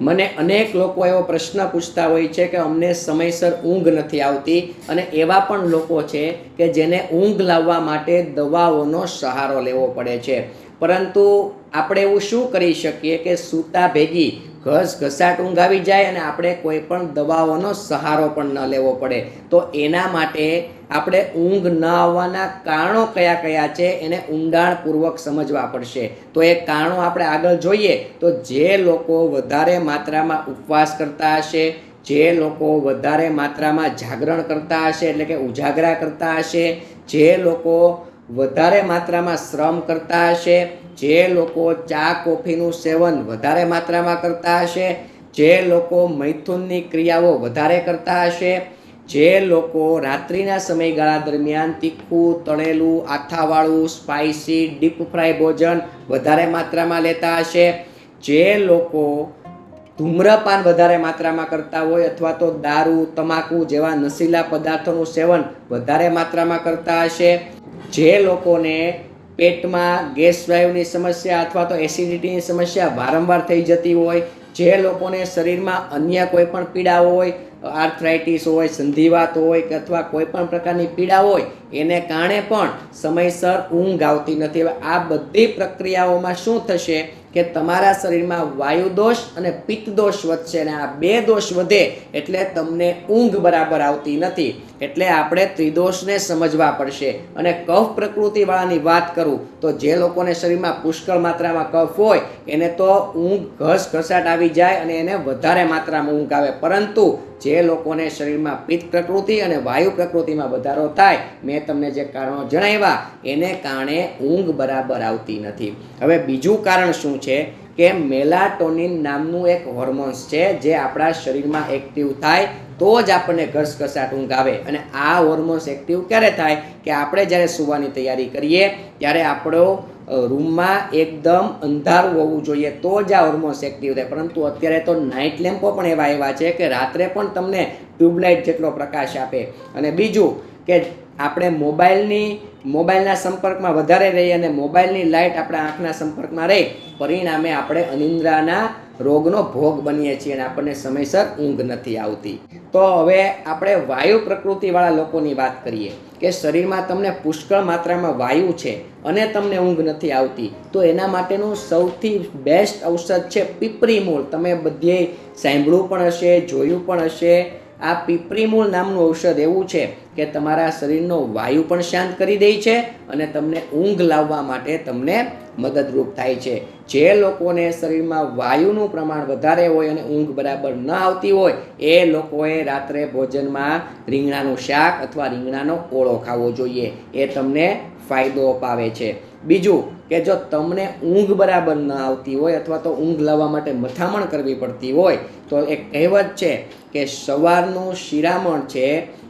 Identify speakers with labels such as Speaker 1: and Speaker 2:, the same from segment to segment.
Speaker 1: મને અનેક લોકો એવો પ્રશ્ન પૂછતા હોય છે કે અમને સમયસર ઊંઘ નથી આવતી અને એવા પણ લોકો છે કે જેને ઊંઘ લાવવા માટે દવાઓનો સહારો લેવો પડે છે. પરંતુ આપણે એવું શું કરી શકીએ કે સૂતા ભેગી ઘસ ઘસાટ ઊંઘ આવી જાય અને આપણે કોઈ પણ દવાઓનો સહારો પણ ન લેવો પડે. તો એના માટે આપણે ઊંઘ ન આવવાના કારણો કયા કયા છે એને ઊંડાણપૂર્વક સમજવા પડશે. તો એ કારણો આપણે આગળ જોઈએ તો જે લોકો વધારે માત્રામાં ઉપવાસ કરતા હશે, જે લોકો વધારે માત્રામાં જાગરણ કરતા હશે, એટલે કે ઉજાગરા કરતા હશે, જે લોકો વધારે માત્રામાં શ્રમ કરતા હશે જે લોકો ચા, કોફીનું સેવન વધારે માત્રામાં કરતા હશે, જે લોકો મૈથુનની ક્રિયાઓ વધારે કરતા હશે, જે લોકો રાત્રિના સમયગાળા દરમિયાન તીખું, તળેલું, આથાવાળું સ્પાઇસી ડીપ ફ્રાય ભોજન વધારે માત્રામાં લેતા હશે, જે લોકો ધૂમ્રપાન વધારે માત્રામાં કરતા હોય અથવા તો દારૂ, તમાકુ જેવા નશીલા પદાર્થોનું સેવન વધારે માત્રામાં કરતા હશે, જે લોકોને પેટમાં ગેસ વાયુની સમસ્યા અથવા તો એસિડિટીની સમસ્યા વારંવાર થઈ જતી હોય, જે લોકોને શરીરમાં અન્ય કોઈ પણ પીડા હોય, આર્થરાઇટિસ હોય, સંધિવાત હોય કે અથવા કોઈ પણ પ્રકારની પીડા હોય, એને કારણે પણ સમયસર ઊંઘ આવતી નથી. હવે આ બધી પ્રક્રિયાઓમાં શું થશે? કે તમારા શરીરમાં વાયુ દોષ અને પિત્ત દોષ વધશે અને આ બે દોષ વધે એટલે તમને ઊંઘ બરાબર આવતી નથી. એટલે આપણે ત્રિદોષને સમજવા પડશે. અને કફ પ્રકૃતિવાળાની વાત કરું, તો જે લોકોને શરીરમાં પુષ્કળ માત્રામાં કફ હોય, એને તો ઊંઘ ઘસ ઘસાટ આવી જાય અને એને વધારે માત્રામાં ઊંઘ આવે. પરંતુ જે લોકોને શરીરમાં પિત્ત પ્રકૃતિ અને વાયુ પ્રકૃતિમાં વધારો થાય, મેં તમને જે કારણો જણાવ્યા, એને કારણે ઊંઘ બરાબર આવતી નથી. હવે બીજું કારણ શું છે? કે મેલાટોનિન નામનું એક હોર્મોન્સ છે જે આપણા શરીરમાં એક્ટિવ થાય તો જ આપણને ઘસઘસાટ ઊંઘ આવે અને આ હોર્મોન્સ એક્ટિવ ક્યારે થાય? કે આપણે જ્યારે સૂવાની તૈયારી કરીએ, ત્યારે આપણો રૂમમાં એકદમ અંધારું હોવું જોઈએ તો જ આ હોર્મોન્સ એક્ટિવ થાય. પરંતુ અત્યારે તો નાઇટ લેમ્પો પણ એવા એવા છે કે રાત્રે પણ તમને ટ્યુબલાઇટ જેટલો પ્રકાશ આપે. અને બીજું કે આપણે મોબાઈલની, મોબાઈલના સંપર્કમાં વધારે રહીએ અને મોબાઈલની લાઇટ આપણા આંખના સંપર્કમાં રહી, પરિણામે આપણે અનિંદ્રાના રોગનો ભોગ બનીએ છીએ અને આપણને સમયસર ઊંઘ નથી આવતી. તો હવે આપણે વાયુ પ્રકૃતિવાળા લોકોની વાત કરીએ કે શરીરમાં તમને પુષ્કળ માત્રામાં વાયુ છે અને તમને ઊંઘ નથી આવતી, તો એના માટેનું સૌથી બેસ્ટ ઔષધ છે પીપરી મૂળ. તમે બધે સાંભળ્યું પણ હશે, જોયું પણ હશે આ પીપરીમૂળ નામનું ઔષધ એવું છે કે તમારા શરીરનો વાયુ પણ શાંત કરી દે છે અને તમને ઊંઘ લાવવા માટે તમને મદદરૂપ થાય છે. જે લોકોને શરીરમાં વાયુનું પ્રમાણ વધારે હોય અને ઊંઘ બરાબર ન આવતી હોય, એ લોકોએ રાત્રે ભોજનમાં રીંગણાનું શાક અથવા રીંગણાનો ઓળો ખાવો જોઈએ. એ તમને ફાયદો અપાવે છે. બીજું કે જો તમને ઊંઘ બરાબર ન આવતી હોય અથવા તો ઊંઘ લાવવા માટે મથામણ કરવી પડતી હોય, તો એક કહેવત છે કે સવારનું શિરામણ છે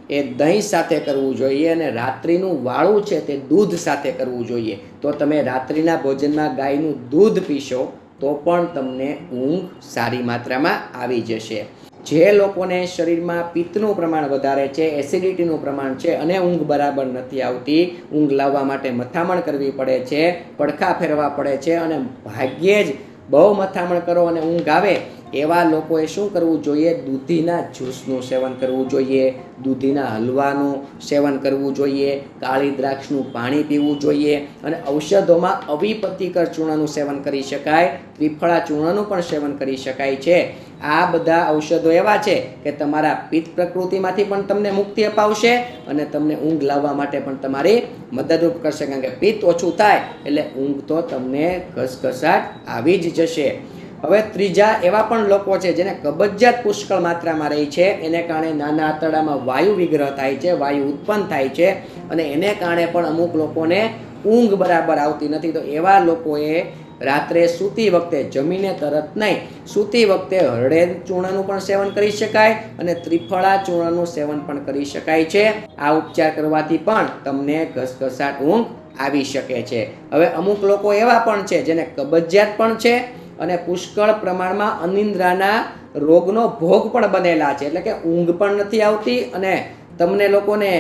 Speaker 1: એ દહીં સાથે કરવું જોઈએ અને રાત્રિનું વાળું છે તે દૂધ સાથે કરવું જોઈએ. તો તમે રાત્રિના ભોજનમાં ગાયનું દૂધ પીશો તો પણ તમને ઊંઘ સારી માત્રામાં આવી જશે. જે લોકોને શરીરમાં પિત્તનું પ્રમાણ વધારે છે એસિડિટીનું પ્રમાણ છે અને ઊંઘ બરાબર નથી આવતી, ઊંઘ લાવવા માટે મથામણ કરવી પડે છે, પડખા ફેરવા પડે છે અને ભાગ્યે જ બહુ મથામણ કરો અને ઊંઘ આવે એવા લોકોએ શું કરવું જોઈએ? દૂધીના જ્યુસનું સેવન કરવું જોઈએ, દૂધીના હલવાનું સેવન કરવું જોઈએ, કાળી દ્રાક્ષનું પાણી પીવું જોઈએ અને ઔષધોમાં અવિપતિકર ચૂર્ણનું સેવન કરી શકાય, ત્રિફળા ચૂર્ણનું પણ સેવન કરી શકાય છે. આ બધા ઔષધો એવા છે કે તમારા પિત્ત પ્રકૃતિમાંથી પણ તમને મુક્તિ અપાવશે અને તમને ઊંઘ લાવવા માટે પણ તમારી મદદરૂપ કરશે. કારણ કે પિત્ત ઓછું થાય એટલે ઊંઘ તો તમને ઘસઘસાટ આવી જ જશે. હવે ત્રીજા એવા પણ લોકો છે જેને કબજિયાત પુષ્કળ માત્રામાં રહી છે. એને કારણે નાના આંતરડામાં વાયુ વિગ્રહ થાય છે, વાયુ ઉત્પન્ન થાય છે અને એને કારણે પણ અમુક લોકોને ઊંઘ બરાબર આવતી નથી. તો એવા લોકોએ રાત્રે સૂતી વખતે જમીને તરત નહીં, સૂતી વખતે હળેદ ચૂર્ણનું પણ સેવન કરી શકાય અને ત્રિફળા ચૂર્ણનું સેવન પણ કરી શકાય છે. આ ઉપચાર કરવાથી પણ તમને ઘસઘસાટ ઊંઘ આવી શકે છે. હવે અમુક લોકો એવા પણ છે જેને કબજિયાત પણ છે અને પુષ્કળ પ્રમાણમાં અનિંદ્રાના રોગનો ભોગ પણ બનેલા છે. એટલે કે ઊંઘ પણ નથી આવતી અને તમને લોકોને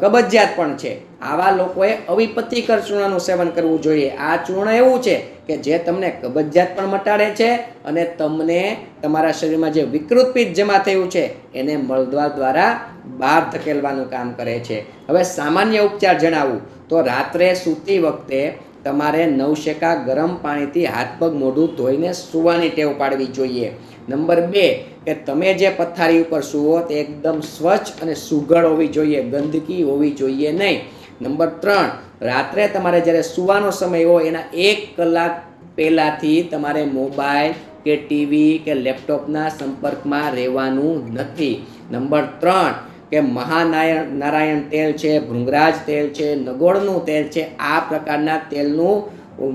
Speaker 1: કબજિયાત પણ છે. આવા લોકોએ અવિપત્તિકર ચૂર્ણનું સેવન કરવું જોઈએ. આ ચૂર્ણ એવું છે કે જે તમને કબજિયાત પણ મટાડે છે અને તમને તમારા શરીરમાં જે વિકૃત પિત્ત જમા થયું છે એને મળદ્વાર દ્વારા બહાર ધકેલવાનું કામ કરે છે. હવે સામાન્ય ઉપચાર જણાવું તો રાત્રે સૂતી વખતે તમારે નવશેકા ગરમ પાણીથી હાથ પગ મોઢું ધોઈને સૂવાની ટેવ પાડવી જોઈએ. નંબર બે, કે તમે જે પથારી ઉપર સૂવો તે એકદમ સ્વચ્છ અને સુઘડ હોવી જોઈએ, ગંદકી હોવી જોઈએ નહીં. નંબર ત્રણ, રાત્રે તમારે જ્યારે સૂવાનો સમય હોય એના એક કલાક પહેલાંથી તમારે મોબાઈલ કે ટીવી કે લેપટોપના સંપર્કમાં રહેવાનું નથી. નંબર ત્રણ કે મહાનારાયણ નારાયણ તેલ છે, ભૃંગરાજ તેલ છે, નગોળનું તેલ છે, આ પ્રકારના તેલનું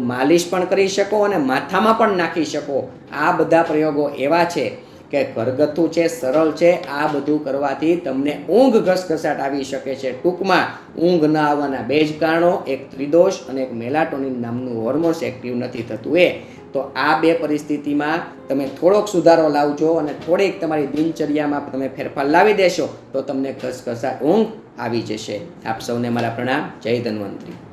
Speaker 1: માલિશ પણ કરી શકો અને માથામાં પણ નાખી શકો. આ બધા પ્રયોગો એવા છે કે ઘરગથ્થું છે, સરળ છે, આ બધું કરવાથી તમને ઊંઘ ઘસઘસાટ આવી શકે છે. ટૂંકમાં ઊંઘ ન આવવાના બે જ કારણો, એક ત્રિદોષ અને એક મેલાટોનિન નામનું હોર્મોન્સ એક્ટિવ નથી થતું. એ તો આ બે પરિસ્થિતિમાં તમે થોડોક સુધારો લાવજો અને થોડીક તમારી દિનચર્યામાં તમે ફેરફાર લાવી દેશો, તો તમને ઘસઘસાટ ઊંઘ આવી જશે. આપ સૌને મારા પ્રણામ. જય ધન્વંતરી.